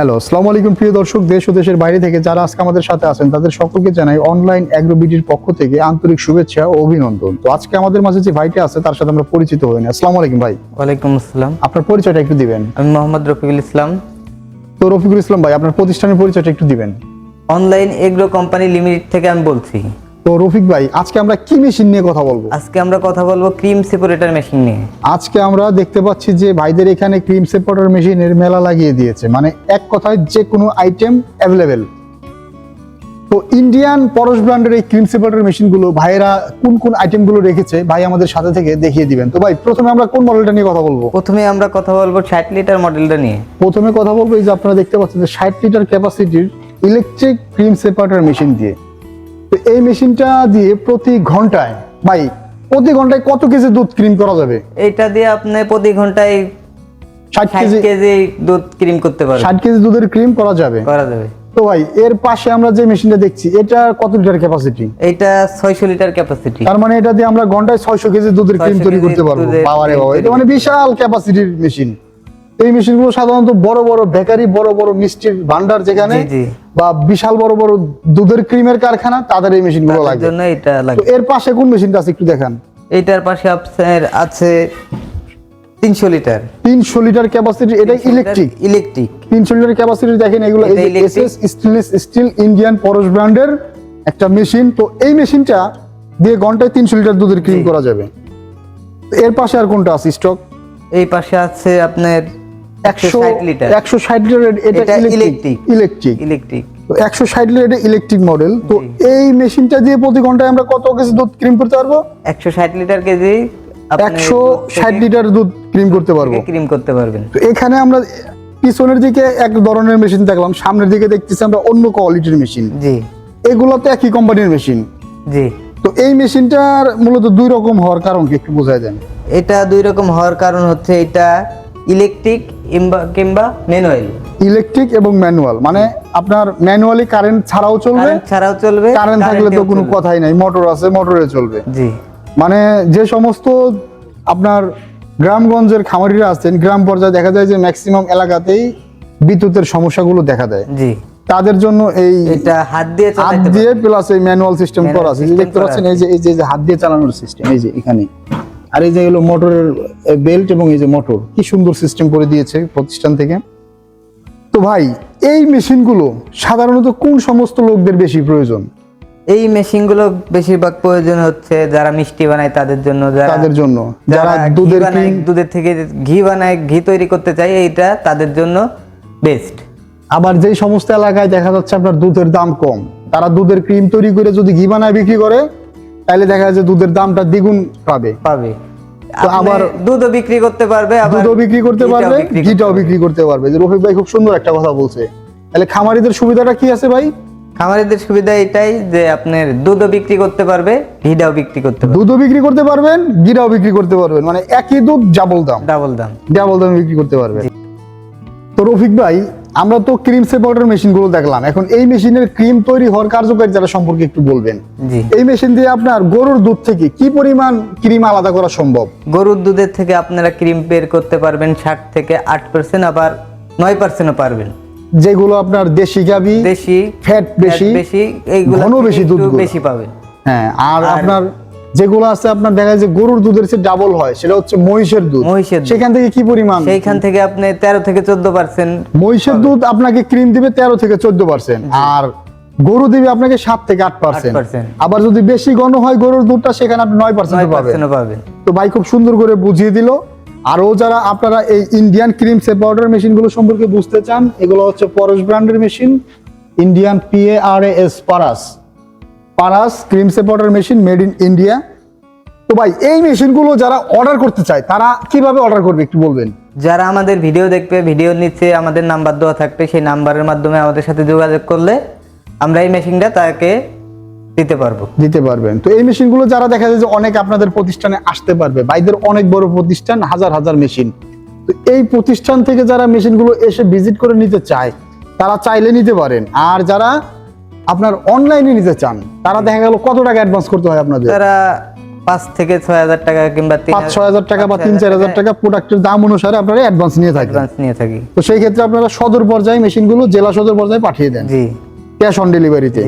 Hello আসসালামু আলাইকুম প্রিয় দর্শক দেশ ও দেশের বাইরে থেকে যারা আজকে আমাদের সাথে আছেন তাদের সকলকে জানাই অনলাইন অ্যাগ্রোবিডির পক্ষ থেকে আন্তরিক শুভেচ্ছা ও অভিনন্দন। তো আজকে আমাদের মাঝে যে ভাইটা আছে তার সাথে আমরা পরিচিত হই না। আসসালামু আলাইকুম ভাই। ওয়ালাইকুম আসসালাম। আপনার পরিচয়টা একটু দিবেন। আমি মোহাম্মদ রফিকুল ইসলাম। তো রফিকুল ইসলাম ভাই আপনার প্রতিষ্ঠানের পরিচয়টা একটু দিবেন। অনলাইন এগ্রো কোম্পানি লিমিটেড থেকে আমি বলছি। তো রফিক ভাই আজকে আমরা কি মেশিন নিয়ে কথা বলব? আজকে আমরা কথা বলব ক্রিম সেপারেটর মেশিন নিয়ে। আজকে আমরা দেখতে পাচ্ছি যে ভাইদের এখানে ক্রিম সেপারেটর মেশিনের মেলা লাগিয়ে দিয়েছে। মানে এক কথায় যে কোনো আইটেম অ্যাভেলেবেল তো ইন্ডিয়ান পরশ ব্র্যান্ডের এই ক্রিম সেপারেটর মেশিনগুলো ভাইয়েরা কোন কোন আইটেমগুলো রেখেছে ভাই আমাদের সাথে থেকে দেখিয়ে দিবেন। তো ভাই প্রথমে আমরা কোন মডেলটা নিয়ে কথা বলব? প্রথমে আমরা কথা বলব ষাট লিটার মডেলটা নিয়ে। প্রথমে কথা বলব এই যে আপনারা দেখতে পাচ্ছেন যে ষাট লিটার ক্যাপাসিটির ইলেকট্রিক ক্রিম সেপারেটর মেশিন দিয়ে। তো এই মেশিনটা দিয়ে প্রতি ঘন্টায় ভাই প্রতি ঘন্টায় কত কেজি দুধ ক্রিম করা যাবে? এইটা দিয়ে আপনি প্রতি ঘন্টায় ষাট কেজি দুধ ক্রিম করতে পারবেন। ষাট কেজি দুধের ক্রিম করা যাবে। করা যাবে। তো ভাই এর পাশে আমরা যে মেশিনটা দেখছি এটা কত লিটার ক্যাপাসিটি এইটা ছয়শো লিটার ক্যাপাসিটি তার মানে এটা দিয়ে আমরা ঘন্টায় ছয়শো কেজি দুধের ক্রিম তৈরি করতে পারব। বাবারে বাবা এটা মানে বিশাল ক্যাপাসিটির মেশিন। এই মেশিনগুলো সাধারণত বড় বড় বেকারি বড় বড় মিষ্টির ভান্ডার যেখানে। বা বিশাল বড় বড় দুধের ক্রিমের কারখানা তাদের এই মেশিনগুলো লাগে। জন্য এটা লাগে। এর পাশে কোন মেশিনটা আছে একটু দেখান? এইটার পাশে আপনার আছে তিনশো লিটার। তিনশো লিটার ক্যাপাসিটি এটা ইলেকট্রিক ইলেকট্রিক তিনশো লিটার ক্যাপাসিটি দেখেন এগুলো electric। Stainless steel Indian Paras ব্র্যান্ডের একটা মেশিন তো এই মেশিনটা দিয়ে ঘন্টায় তিনশো লিটার দুধের ক্রিম করা যাবে। এর পাশে আর কোনটা আছে স্টক এই পাশে আছে আপনার একশো ষাট লিটার এটা ইলেকট্রিক ইলেকট্রিক ইলেকট্রিক একশো ষাট লিটার ইলেকট্রিক মডেল তো এই মেশিনটা দিয়ে প্রতি ঘন্টায় আমরা কত কেজি দুধ ক্রিম করতে পারব? একশো ষাট লিটার কেজি একশো ষাট লিটার দুধ ক্রিম করতে পারব। ক্রিম করতে পারবেন। তো এখানে আমরা পিছনের দিকে এক ধরনের মেশিন দেখলাম সামনের দিকে দেখতেছি আমরা অন্য কোয়ালিটির মেশিন জি। এগুলো তো একই কোম্পানির মেশিন জি। তো এই মেশিনটার মূলত দুই রকম হওয়ার কারণ কি একটু বোঝায় দেন। এটা দুই রকম হওয়ার কারণ হচ্ছে এটা ইলেকট্রিক কিংবা ম্যানুয়াল। ইলেকট্রিক এবং ম্যানুয়াল মানে আপনার ম্যানুয়ালি কারেন্ট ছাড়াও চলবে ছাড়াও চলবে কারেন্ট থাকলে তো কোনো কথাই নাই মোটর আছে মোটরে চলবে। জি। মানে যে সমস্ত আপনার গ্রামগঞ্জের খামারিরা আছেন গ্রাম পর্যায়ে দেখা যায় যে ম্যাক্সিমাম এলাকাতেই বিদ্যুতের সমস্যাগুলো দেখা দেয়। জি। তাদের জন্য এই এটা হাত দিয়ে হাত দিয়ে প্লাস এই ম্যানুয়াল সিস্টেম করা আছে। দেখতে পাচ্ছেন এই যে- এই যে হাত দিয়ে চালানোর সিস্টেম এই যে এখানে। আর এই যে হলো মোটরের বেল্ট এবং এই যে মোটর কি সুন্দর সিস্টেম করে দিয়েছে প্রতিষ্ঠান থেকে। তো ভাই এই মেশিনগুলো সাধারণত কোন সমস্ত লোকদের বেশি প্রয়োজন? এই মেশিনগুলো বেশিরভাগ প্রয়োজন হচ্ছে যারা মিষ্টি বানায় তাদের জন্য যারা তাদের জন্য। যারা দুধের দুধের থেকে ঘি বানায় ঘি তৈরি করতে চায় এইটা তাদের জন্য বেস্ট আবার যেই সমস্ত এলাকায় দেখা যাচ্ছে আপনার দুধের দাম কম তারা দুধের ক্রিম তৈরি করে যদি ঘি বানায় বিক্রি করে তাহলে দেখা যায় যে দুধের দামটা দ্বিগুণ পাবে। পাবে। আবার- দুধও বিক্রি করতে পারবে দুধও বিক্রি করতে পারবে ঘিটাও বিক্রি করতে পারবে। যে রফিক ভাই খুব সুন্দর একটা কথা বলছে। তাহলে খামারিদের সুবিধাটা কি আছে ভাই? খামারিদের সুবিধা এটাই যে আপনার দুধও বিক্রি করতে পারবে ঘিটাও বিক্রি করতে পারবে। দুধও বিক্রি করতে পারবেন ঘিটাও বিক্রি করতে পারবেন। মানে একই দুধ ডাবল দাম। ডাবল দাম। ডাবল দামে বিক্রি করতে পারবেন। তো রফিক ভাই আমরা তো ক্রিম সেপারেটর মেশিনগুলো দেখলাম। এখন এই মেশিনের ক্রিম তৈরি হওয়ার কার্যকারিতা সম্পর্কে একটু বলবেন। এই মেশিন দিয়ে আপনার গরুর দুধ থেকে কি পরিমাণ ক্রিম আলাদা করা সম্ভব? গরুর দুধের থেকে আপনারা ক্রিম বের করতে পারবেন ষাট থেকে আট পার্সেন্ট আবার নয় পার্সেন্টও পারবেন। যেগুলো আপনার দেশি গাবি দেশি ফ্যাট বেশি বেশি এইগুলো বেশি দুধ বেশি পাবেন। হ্যাঁ আর- আপনার যেগুলো আছে আপনার দেখা যায় যে গরুর দুধের চেয়ে ডাবল হয় সেটা হচ্ছে মহিষের দুধ। মহিষের সেখান থেকে কি পরিমাণ? সেইখান থেকে আপনি তেরো থেকে চোদ্দ পার্সেন্ট মহিষের দুধ আপনাকে ক্রিম দিবে তেরো থেকে চোদ্দ পার্সেন্ট আর গরু দিবে আপনাকে সাত থেকে আট পার্সেন্ট। 8% আবার যদি বেশি ঘন হয় গরুর দুধটা সেখানে আপনি নয় পার্সেন্ট পাবেন। তো ভাই খুব সুন্দর করে বুঝিয়ে দিল। আরও যারা আপনারা এই ইন্ডিয়ান ক্রিম সেপাউডার মেশিনগুলো সম্পর্কে বুঝতে চান এগুলো হচ্ছে পরশ ব্র্যান্ডের machine Indian P A R S Paras Paras cream সেপাউডার machine made in India. তো ভাই এই মেশিনগুলো যারা অর্ডার করতে চায় তারা কীভাবে অর্ডার করবে একটু বলবেন? যারা আমাদের ভিডিও দেখবে ভিডিওর নিচে আমাদের নাম্বার দেওয়া থাকবে সেই নাম্বারের মাধ্যমে আমাদের সাথে যোগাযোগ করলে আমরা এই মেশিনটা তাকে দিতে পারব। দিতে পারবেন। তো এই মেশিনগুলো যারা দেখা যায় যে অনেক আপনাদের প্রতিষ্ঠানে আসতে পারবে বাইদের অনেক বড় প্রতিষ্ঠান হাজার হাজার মেশিন। তো এই প্রতিষ্ঠান থেকে যারা মেশিনগুলো এসে ভিজিট করে নিতে চায় তারা চাইলে নিতে পারেন। আর যারা আপনার অনলাইনে নিতে চান তারা দেখা গেল কত টাকা অ্যাডভান্স করতে হয় আপনাদের? তারা পাঁচ থেকে ছয় হাজার টাকা কিংবা পাঁচ ছয় হাজার টাকা বা তিন চার হাজার টাকা। প্রোডাক্টের দাম অনুসারে আপনারা অ্যাডভান্স নিয়ে থাকেন। নিয়ে থাকি। তো সেই ক্ষেত্রে আপনারা সদর পর্যায়ে মেশিনগুলো জেলা সদর পর্যায়ে পাঠিয়ে দেন। জি। ক্যাশ অন ডেলিভারিতে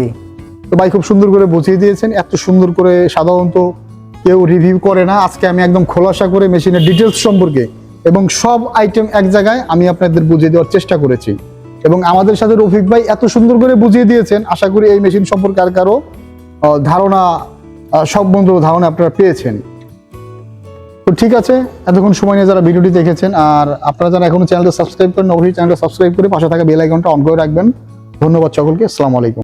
তো ভাই খুব সুন্দর করে বুঝিয়ে দিয়েছেন এত সুন্দর করে সাধারণত কেউ রিভিউ করে না। আজকে আমি একদম খোলাসা করে মেশিনের ডিটেলস সম্পর্কে এবং সব আইটেম এক জায়গায় আমি আপনাদের বুঝিয়ে দেওয়ার চেষ্টা করেছি। এবং আমাদের সাথে রফিক ভাই এত সুন্দর করে বুঝিয়ে দিয়েছেন। আশা করি এই মেশিন সম্পর্কে আর কারও ধারণা সব বন্ধুর ধারণা আপনারা পেয়েছেন। তো ঠিক আছে, এতক্ষণ সময় নিয়ে যারা ভিডিওটি দেখেছেন, আর আপনারা যারা এখনও চ্যানেলটা সাবস্ক্রাইব করেন অবশ্যই চ্যানেলটা সাবস্ক্রাইব করে পাশে থাকা বেল আইকনটা অন করে রাখবেন। ধন্যবাদ সকলকে, আসসালামু আলাইকুম।